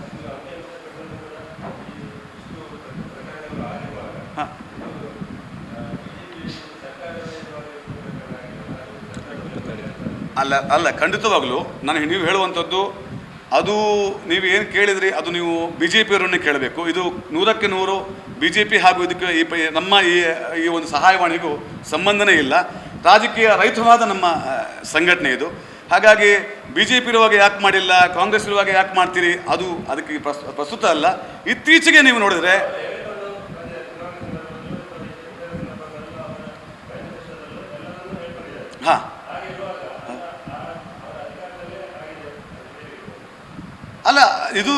ಅಲ್ಲ ಅಲ್ಲ, ಖಂಡಿತವಾಗಲೂ ನನಗೆ ನೀವು ಹೇಳುವಂಥದ್ದು, ಅದು ನೀವು ಏನು ಕೇಳಿದ್ರಿ, ಅದು ನೀವು ಬಿ ಜೆ ಪಿಯವರನ್ನೇ ಕೇಳಬೇಕು. ಇದು ನೂರಕ್ಕೆ ನೂರು ಬಿ ಜೆ ಪಿ ಹಾಗೂ ಇದಕ್ಕೆ ಈ ನಮ್ಮ ಈ ಈ ಒಂದು ಸಹಾಯವಾಣಿಗೂ ಸಂಬಂಧನೇ ಇಲ್ಲ. ರಾಜಕೀಯ ರೈತವಾದ ನಮ್ಮ ಸಂಘಟನೆ ಇದು. ಹಾಗಾಗಿ ಬಿ ಜೆ ಪಿ ಇರುವಾಗ ಯಾಕೆ ಮಾಡಿಲ್ಲ, ಕಾಂಗ್ರೆಸ್ ಇರುವಾಗ ಯಾಕೆ ಮಾಡ್ತೀರಿ, ಅದು ಅದಕ್ಕೆ ಪ್ರಸ್- ಪ್ರಸ್ತುತ ಅಲ್ಲ. ಇತ್ತೀಚೆಗೆ ನೀವು ನೋಡಿದರೆ, ಹಾಂ ಅಲ್ಲ ಇದು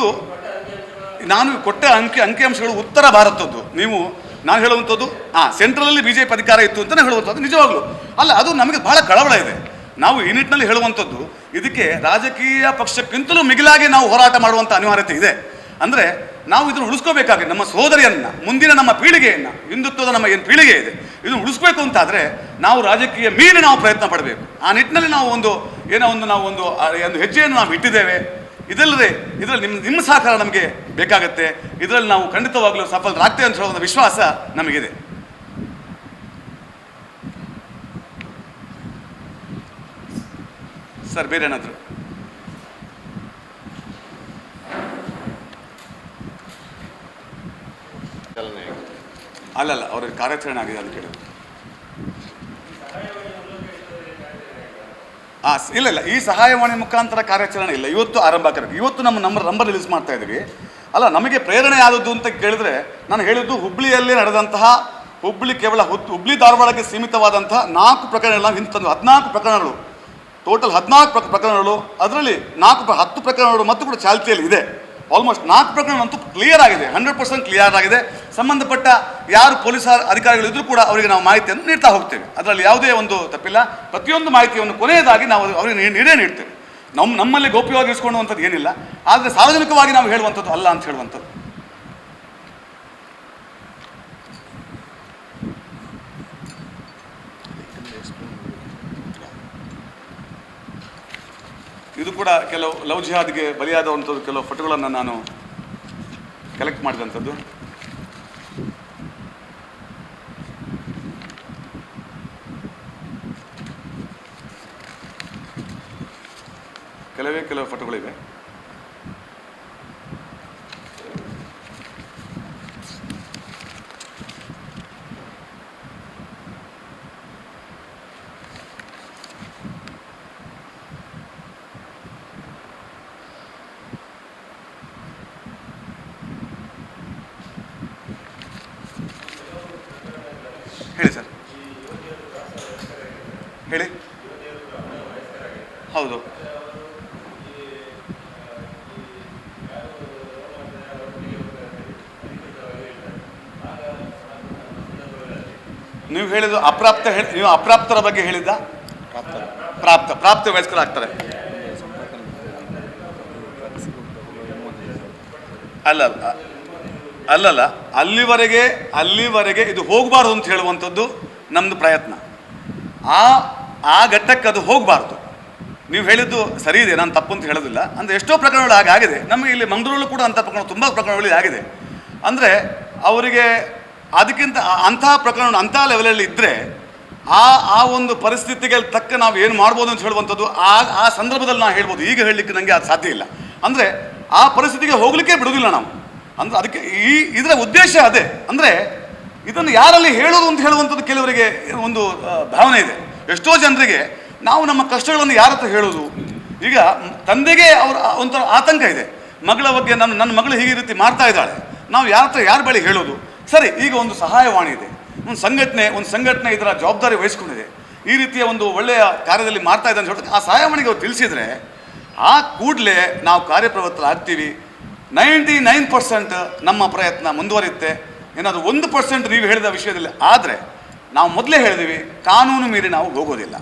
ನಾನು ಕೊಟ್ಟ ಅಂಕಿ ಅಂಕಿಅಂಶಗಳು ಉತ್ತರ ಭಾರತದ್ದು. ನೀವು, ನಾನು ಹೇಳುವಂಥದ್ದು ಹಾಂ ಸೆಂಟ್ರಲಲ್ಲಿ ಬಿ ಜೆ ಪಿ ಅಧಿಕಾರ ಇತ್ತು ಅಂತ ಹೇಳುವಂಥದ್ದು ನಿಜವಾಗ್ಲು. ಅಲ್ಲ, ಅದು ನಮಗೆ ಬಹಳ ಕಳವಳ ಇದೆ. ನಾವು ಈ ನಿಟ್ಟಿನಲ್ಲಿ ಹೇಳುವಂಥದ್ದು, ಇದಕ್ಕೆ ರಾಜಕೀಯ ಪಕ್ಷಕ್ಕಿಂತಲೂ ಮಿಗಿಲಾಗಿ ನಾವು ಹೋರಾಟ ಮಾಡುವಂಥ ಅನಿವಾರ್ಯತೆ ಇದೆ. ಅಂದರೆ, ನಾವು ಇದನ್ನು ಉಳಿಸ್ಕೋಬೇಕಾಗಿದೆ ನಮ್ಮ ಸೋದರಿಯನ್ನ ಮುಂದಿನ ನಮ್ಮ ಪೀಳಿಗೆಯನ್ನು, ಹಿಂದುತ್ವದ ನಮ್ಮ ಏನು ಪೀಳಿಗೆ ಇದೆ, ಇದನ್ನು ಉಳಿಸ್ಬೇಕು ಅಂತಾದರೆ ನಾವು ರಾಜಕೀಯ ಮೀರಿ ನಾವು ಪ್ರಯತ್ನ ಪಡಬೇಕು. ಆ ನಿಟ್ಟಿನಲ್ಲಿ ನಾವು ಒಂದು, ಏನೋ ಒಂದು, ನಾವು ಒಂದು ಒಂದು ಹೆಜ್ಜೆಯನ್ನು ನಾವು ಇಟ್ಟಿದ್ದೇವೆ. ಇದಲ್ಲದೆ ಇದರಲ್ಲಿ ನಿಮ್ಮ ನಿಮ್ಮ ಸಹಕಾರ ನಮಗೆ ಬೇಕಾಗುತ್ತೆ. ಇದರಲ್ಲಿ ನಾವು ಖಂಡಿತವಾಗಲೂ ಸಫಲರಾಗ್ತೇವೆ ಅಂತ ಹೇಳುವ ವಿಶ್ವಾಸ ನಮಗಿದೆ. ಸರ್, ಬೇರೆ ಏನಾದರೂ? ಅಲ್ಲಲ್ಲ ಅವ್ರಿಗೆ ಕಾರ್ಯಾಚರಣೆ ಆಗಿದೆ ಅಂತ ಕೇಳಿದ್ರು. ಆ, ಇಲ್ಲ ಇಲ್ಲ ಈ ಸಹಾಯವಾಣಿ ಮುಖಾಂತರ ಕಾರ್ಯಾಚರಣೆ ಇಲ್ಲ. ಇವತ್ತು ಆರಂಭ ಆಗಬೇಕು. ಇವತ್ತು ನಮ್ಮ ನಂಬರ್ ನಂಬರ್ ರಿಲೀಸ್ ಮಾಡ್ತಾ ಇದ್ದೀವಿ. ಅಲ್ಲ ನಮಗೆ ಪ್ರೇರಣೆ ಆದದ್ದು ಅಂತ ಕೇಳಿದ್ರೆ ನಾನು ಹೇಳಿದ್ದು ಹುಬ್ಳಿಯಲ್ಲೇ ನಡೆದಂತಹ ಹುಬ್ಳಿ ಕೇವಲ ಹುಬ್ಬಳ್ಳಿ ಧಾರವಾಡಕ್ಕೆ ಸೀಮಿತವಾದಂತಹ ನಾಲ್ಕು ಪ್ರಕರಣಗಳನ್ನು ಹಿಂದೆ ತಂದು ಹದಿನಾಲ್ಕು ಪ್ರಕರಣಗಳು. ಟೋಟಲ್ ಹದಿನಾಲ್ಕು ಪ್ರಕ ಪ್ರಕರಣಗಳು. ಅದರಲ್ಲಿ ನಾಲ್ಕು ಹತ್ತು ಪ್ರಕರಣಗಳು ಮತ್ತು ಕೂಡ ಚಾಲ್ತಿಯಲ್ಲಿ ಇದೆ. ಆಲ್ಮೋಸ್ಟ್ ನಾಲ್ಕು ಪ್ರಕರಣ ಅಂತೂ ಕ್ಲಿಯರ್ ಆಗಿದೆ ಹಂಡ್ರೆಡ್ ಪರ್ಸೆಂಟ್ ಕ್ಲಿಯರ್ ಆಗಿದೆ. ಸಂಬಂಧಪಟ್ಟ ಯಾರು ಪೊಲೀಸ್ ಅಧಿಕಾರಿಗಳು ಇದ್ರೂ ಕೂಡ ಅವರಿಗೆ ನಾವು ಮಾಹಿತಿಯನ್ನು ನೀಡ್ತಾ ಹೋಗ್ತೇವೆ. ಅದರಲ್ಲಿ ಯಾವುದೇ ಒಂದು ತಪ್ಪಿಲ್ಲ. ಪ್ರತಿಯೊಂದು ಮಾಹಿತಿಯನ್ನು ಕೊನೆಯದಾಗಿ ನಾವು ಅವರಿಗೆ ನೀಡೇ ನೀಡ್ತೇವೆ. ನಮ್ಮ ನಮ್ಮಲ್ಲಿ ಗೌಪ್ಯವಾಗಿ ಇರಿಸ್ಕೊಳ್ಳುವಂಥದ್ದು ಏನಿಲ್ಲ. ಆದರೆ ಸಾರ್ವಜನಿಕವಾಗಿ ನಾವು ಹೇಳುವಂಥದ್ದು ಅಲ್ಲ ಅಂತ ಹೇಳುವಂಥದ್ದು. ಇದು ಕೂಡ ಕೆಲವು ಲವ್ ಜಿಹಾದ್ಗೆ ಬಲಿಯಾದಂಥದ್ದು ಕೆಲವು ಫೋಟೋಗಳನ್ನು ನಾನು ಕಲೆಕ್ಟ್ ಮಾಡಿದಂಥದ್ದು. ಕೆಲವೇ ಕೆಲವು ಫೋಟೋಗಳಿವೆ ಹೇಳಿ ಸರ್ ಹೇಳಿ ಹೌದು ನೀವು ಹೇಳಿದ್ದು ಅಪ್ರಾಪ್ತ ಹೇಳಿ, ನೀವು ಅಪ್ರಾಪ್ತರ ಬಗ್ಗೆ ಹೇಳಿದ್ದ? ಪ್ರಾಪ್ತ. ಪ್ರಾಪ್ತ ವಯಸ್ಕರು ವಯಸ್ಕರಾಗ್ತಾರೆ ಅಲ್ಲ ಅಲ್ಲ, ಅಲ್ಲಲ್ಲ, ಅಲ್ಲಿವರೆಗೆ ಅಲ್ಲಿವರೆಗೆ ಇದು ಹೋಗಬಾರ್ದು ಅಂತ ಹೇಳುವಂಥದ್ದು ನಮ್ಮದು ಪ್ರಯತ್ನ. ಆ ಆ ಘಟ್ಟಕ್ಕೆ ಅದು ಹೋಗಬಾರ್ದು. ನೀವು ಹೇಳಿದ್ದು ಸರಿ ಇದೆ, ನಾನು ತಪ್ಪು ಅಂತ ಹೇಳೋದಿಲ್ಲ. ಅಂದರೆ ಎಷ್ಟೋ ಪ್ರಕರಣಗಳು ಹಾಗಾಗಿದೆ ನಮಗೆ ಇಲ್ಲಿ ಮಂಗಳೂರಲ್ಲೂ ಕೂಡ ಅಂಥ ಪ್ರಕರಣ ತುಂಬ ಪ್ರಕರಣಗಳು ಆಗಿದೆ. ಅಂದರೆ ಅವರಿಗೆ ಅದಕ್ಕಿಂತ ಅಂತಹ ಪ್ರಕರಣ ಅಂತಹ ಲೆವೆಲಲ್ಲಿ ಇದ್ದರೆ ಆ ಆ ಒಂದು ಪರಿಸ್ಥಿತಿಗೆ ತಕ್ಕ ನಾವು ಏನು ಮಾಡ್ಬೋದು ಅಂತ ಹೇಳುವಂಥದ್ದು ಆ ಆ ಸಂದರ್ಭದಲ್ಲಿ ನಾವು ಹೇಳ್ಬೋದು. ಈಗ ಹೇಳಲಿಕ್ಕೆ ನನಗೆ ಅದು ಸಾಧ್ಯ ಇಲ್ಲ. ಅಂದರೆ ಆ ಪರಿಸ್ಥಿತಿಗೆ ಹೋಗಲಿಕ್ಕೆ ಬಿಡೋದಿಲ್ಲ ನಾವು. ಅಂದ್ರೆ ಅದಕ್ಕೆ ಈ ಇದರ ಉದ್ದೇಶ ಅದೇ. ಅಂದರೆ ಇದನ್ನು ಯಾರಲ್ಲಿ ಹೇಳೋದು ಅಂತ ಹೇಳುವಂಥದ್ದು ಕೆಲವರಿಗೆ ಒಂದು ಭಾವನೆ ಇದೆ. ಎಷ್ಟೋ ಜನರಿಗೆ ನಾವು ನಮ್ಮ ಕಷ್ಟಗಳನ್ನು ಯಾರ ಹತ್ರ ಹೇಳೋದು? ಈಗ ತಂದೆಗೆ ಅವರ ಒಂಥರ ಆತಂಕ ಇದೆ. ಮಗಳ ಬಗ್ಗೆ ನನ್ನ ನನ್ನ ಮಗಳು ಹೀಗೆ ರೀತಿ ಮಾಡ್ತಾ ಇದ್ದಾಳೆ. ನಾವು ಯಾರ ಹತ್ರ, ಯಾರ ಬಳಿ ಹೇಳೋದು? ಸರಿ, ಈಗ ಒಂದು ಸಹಾಯವಾಣಿ ಇದೆ. ಒಂದು ಸಂಘಟನೆ ಒಂದು ಸಂಘಟನೆ ಇದರ ಜವಾಬ್ದಾರಿ ವಹಿಸ್ಕೊಂಡಿದೆ. ಈ ರೀತಿಯ ಒಂದು ಒಳ್ಳೆಯ ಕಾರ್ಯದಲ್ಲಿ ಮಾಡ್ತಾ ಅಂತ ಆ ಸಹಾಯವಾಣಿಗೆ ಅವ್ರು ತಿಳಿಸಿದರೆ, ಆ ಕೂಡಲೇ ನಾವು ಕಾರ್ಯಪ್ರವೃತ್ತರಾಗ್ತೀವಿ. ನೈಂಟಿ ನೈನ್ ಪರ್ಸೆಂಟ್ ನಮ್ಮ ಪ್ರಯತ್ನ ಮುಂದುವರಿಯುತ್ತೆ. ಏನಾದರೂ ಒಂದು ಪರ್ಸೆಂಟ್ ನೀವು ಹೇಳಿದ ವಿಷಯದಲ್ಲಿ ಆದರೆ, ನಾವು ಮೊದಲೇ ಹೇಳಿದೀವಿ, ಕಾನೂನು ಮೀರಿ ನಾವು ಹೋಗೋದಿಲ್ಲ.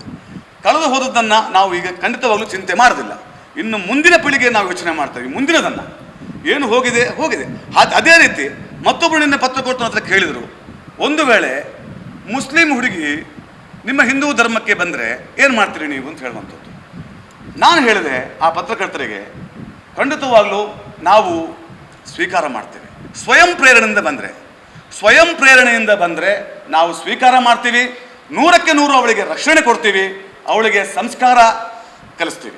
ಕಳೆದು ಹೋದದ್ದನ್ನು ನಾವು ಈಗ ಖಂಡಿತವಾಗಲೂ ಚಿಂತೆ ಮಾಡೋದಿಲ್ಲ. ಇನ್ನು ಮುಂದಿನ ಪೀಳಿಗೆ ನಾವು ಯೋಚನೆ ಮಾಡ್ತೀವಿ. ಮುಂದಿನದನ್ನು. ಏನು ಹೋಗಿದೆ ಹೋಗಿದೆ. ಅದೇ ರೀತಿ ಮತ್ತೊಬ್ಬರು ನಿನ್ನೆ ಪತ್ರಕರ್ತನ ಹತ್ರ ಕೇಳಿದರು. ಒಂದು ವೇಳೆ ಮುಸ್ಲಿಂ ಹುಡುಗಿ ನಿಮ್ಮ ಹಿಂದೂ ಧರ್ಮಕ್ಕೆ ಬಂದರೆ ಏನು ಮಾಡ್ತೀರಿ ನೀವು ಅಂತ ಹೇಳುವಂಥದ್ದು. ನಾನು ಹೇಳಿದೆ ಆ ಪತ್ರಕರ್ತರಿಗೆ, ಖಂಡಿತವಾಗ್ಲೂ ನಾವು ಸ್ವೀಕಾರ ಮಾಡ್ತೇವೆ. ಸ್ವಯಂ ಪ್ರೇರಣೆಯಿಂದ ಬಂದರೆ. ಸ್ವಯಂ ಪ್ರೇರಣೆಯಿಂದ ಬಂದರೆ ನಾವು ಸ್ವೀಕಾರ ಮಾಡ್ತೀವಿ. ನೂರಕ್ಕೆ ನೂರು ಅವಳಿಗೆ ರಕ್ಷಣೆ ಕೊಡ್ತೀವಿ. ಅವಳಿಗೆ ಸಂಸ್ಕಾರ ಕಲಿಸ್ತೀವಿ.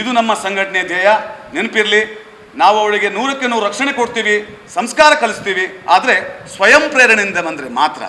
ಇದು ನಮ್ಮ ಸಂಘಟನೆ ಧ್ಯೇಯ. ನೆನಪಿರಲಿ. ನಾವು ಅವಳಿಗೆ ನೂರಕ್ಕೆ ನೂರು ರಕ್ಷಣೆ ಕೊಡ್ತೀವಿ ಸಂಸ್ಕಾರ ಕಲಿಸ್ತೀವಿ ಆದರೆ ಸ್ವಯಂ ಪ್ರೇರಣೆಯಿಂದ ಬಂದರೆ ಮಾತ್ರ.